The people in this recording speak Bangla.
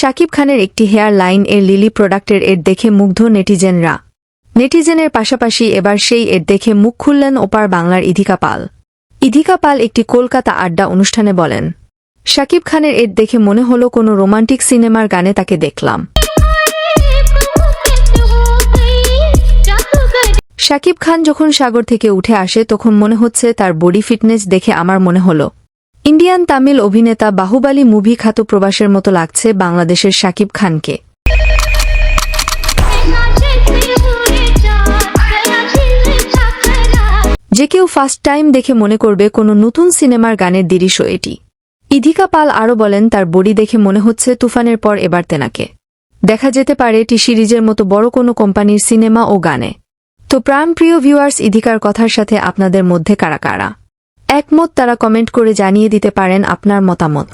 শাকিব খানের একটি হেয়ার লাইন এর লিলি প্রোডাক্টের এড দেখে মুগ্ধ নেটিজেনরা। নেটিজেনের পাশাপাশি এবার সেই এড দেখে মুখ খুললেন ওপার বাংলার ইধিকা পাল। ইধিকা পাল একটি কলকাতা আড্ডা অনুষ্ঠানে বলেন শাকিব খানের এর দেখে মনে হলো কোনো রোমান্টিক সিনেমার গানে তাকে দেখলাম। শাকিব খান যখন সাগর থেকে উঠে আসে তখন মনে হচ্ছে তার বডি ফিটনেস দেখে আমার মনে হলো। ইন্ডিয়ান তামিল অভিনেতা বাহুবালী মুভি খ্যাত প্রবাসের মতো লাগছে বাংলাদেশের শাকিব খানকে। যে কেউ ফার্স্ট টাইম দেখে মনে করবে কোনো নতুন সিনেমার গানের দৃশ্য এটি। ইধিকা পাল আরও বলেন, তার বডি দেখে মনে হচ্ছে তুফানের পর এবার তেনাকে। দেখা যেতে পারে টি সিরিজের মতো বড় কোনো কোম্পানির সিনেমা ও গানে। তো প্রাণ প্রিয় ভিউয়ার্স ইধিকার কথার সাথে আপনাদের মধ্যে কারা কারা? একমত তারা কমেন্ট করে জানিয়ে দিতে পারেন আপনার মতামত।